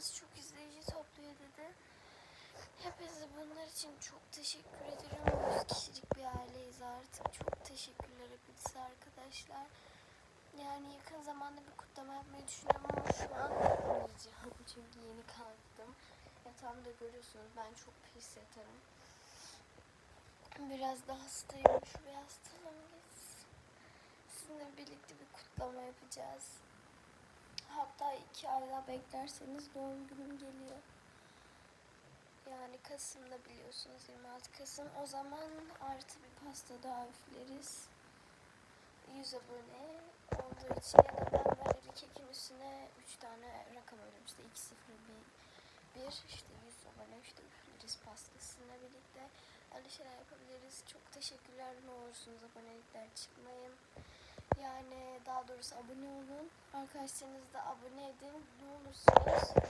videomuz çok izleyici topluyor dedi. Hepinize bunlar için çok teşekkür ediyorum. 100 kişilik bir aileyiz artık. Çok teşekkürler hepinize arkadaşlar. Yani yakın zamanda bir kutlama yapmayı düşünüyorum ama şu an yapmayacağım. Çünkü yeni kalktım. Yatağımda görüyorsunuz ben çok pis yatarım. Biraz da hastayım. Şu bir hastalığım geçsin. Sizinle birlikte bir kutlama yapacağız. Hatta daha beklerseniz doğum günüm geliyor. Yani Kasım'da biliyorsunuz 26 Kasım. O zaman artı bir pasta daha üfleriz. 100 abone olduğu için ya da ben böyle bir kekin üstüne 3 tane rakam öyle işte 2 0 1 1 işte 100 abone işte üfleriz pastasıyla birlikte. Öyle şeyler yapabiliriz. Çok teşekkürler. Ne olursunuz abonelikler çıkmayın. Yani daha doğrusu abone olun. Arkadaşlarınız da abone edin. Ne olursunuz